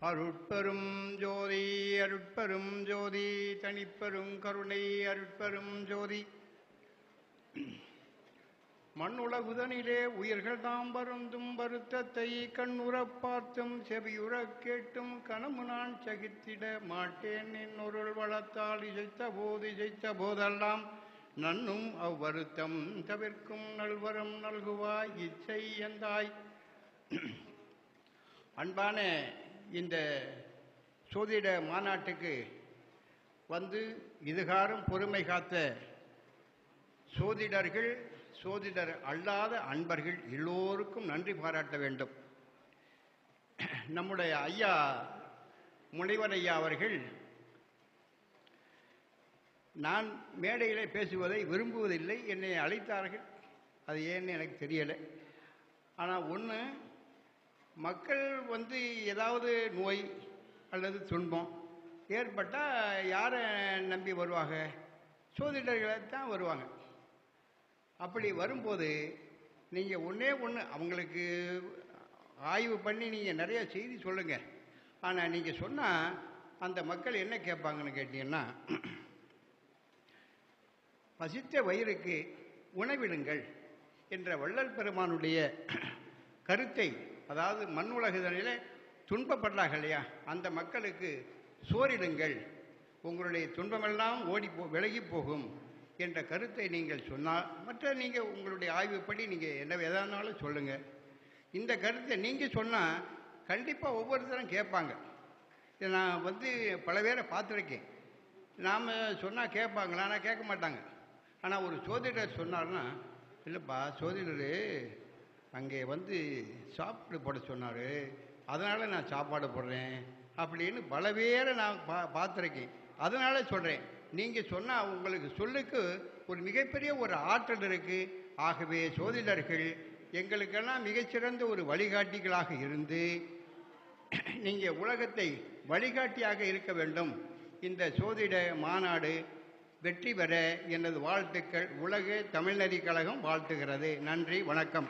அருட்பெரும் ஜோதி அருட்பெரும் ஜோதி தனிப்பெரும் கருணை அருட்பெரும் ஜோதி. மண்ணுலகுதனிலே உயிர்கள் தாம் வருந்தும் வருத்தத்தை கண்ணுறப் பார்த்தும் செவியுறக் கேட்டும் கனமு நான் சகித்திட மாட்டேன். என்னொருள் வளத்தால் இசைத்த போது இசைத்த போதெல்லாம் நன்னும் அவ்வருத்தம் தவிர்க்கும் நல்வரம் நல்குவாய் இச்சை எந்தாய். அன்பானே இந்த சோதிட மாநாட்டுக்கு வந்து இதுகாரும் பொறுமை காத்த சோதிடர்கள் சோதிடர் அல்லாத அன்பர்கள் எல்லோருக்கும் நன்றி பாராட்ட வேண்டும். நம்முடைய ஐயா முனைவர் ஐயா அவர்கள் நான் மேடையிலே பேசுவதை விரும்புவதில்லை என்னை அழைத்தார்கள். அது ஏன்னு எனக்கு தெரியலை. ஆனால் ஒன்று மக்கள் வந்து ஏதாவது நோய் அல்லது துன்பம் ஏற்பட்டால் யாரை நம்பி வருவாங்க? சோதிடர்களை தான் வருவாங்க. அப்படி வரும்போது நீங்கள் ஒன்றே ஒன்று அவங்களுக்கு ஆய்வு பண்ணி நீங்கள் நிறைய செய்தி சொல்லுங்கள் ஆனால் நீங்கள் சொன்னால் அந்த மக்கள் என்ன கேட்பாங்கன்னு கேட்டீங்கன்னா பசித்த வயிறுக்கு உணவிடுங்கள் என்ற வள்ளல் பெருமானுடைய கருத்தை அதாவது மண் உலகுதனில் துன்பப்படுறாங்க இல்லையா? அந்த மக்களுக்கு சோரிடுங்கள். உங்களுடைய துன்பமெல்லாம் ஓடி போ விலகி போகும் என்ற கருத்தை நீங்கள் சொன்னால் மற்ற நீங்கள் உங்களுடைய ஆய்வுப்படி நீங்கள் என்ன எதானாலும் சொல்லுங்கள் இந்த கருத்தை நீங்கள் சொன்னால் கண்டிப்பாக ஒவ்வொருத்தரும் கேட்பாங்க. இதை நான் வந்து பல பேரை பார்த்துருக்கேன். நாம் சொன்னால் கேட்பாங்களா ஆனால் கேட்க மாட்டாங்க. ஆனால் ஒரு சோதிடர் சொன்னார்னா இல்லைப்பா சோதிடர் அங்கே வந்து சாப்பாடு போட சொன்னார். அதனால் நான் சாப்பாடு போடுறேன் அப்படின்னு பல பேரை நான் பா பார்த்துருக்கேன். அதனால் சொல்கிறேன் நீங்கள் சொன்னால் உங்களுக்கு சொல்லுக்கு ஒரு மிகப்பெரிய ஒரு ஆற்றல் இருக்குது ஆகவே சோதிடர்கள் எங்களுக்கெல்லாம் மிகச்சிறந்த ஒரு வழிகாட்டிகளாக இருந்து நீங்கள் உலகத்தை வழிகாட்டியாக இருக்க வேண்டும். இந்த சோதிட மாநாடு வெற்றி பெற எனது வாழ்த்துக்கள். உலக தமிழ்நெறி கழகம் வாழ்த்துகிறது. நன்றி வணக்கம்.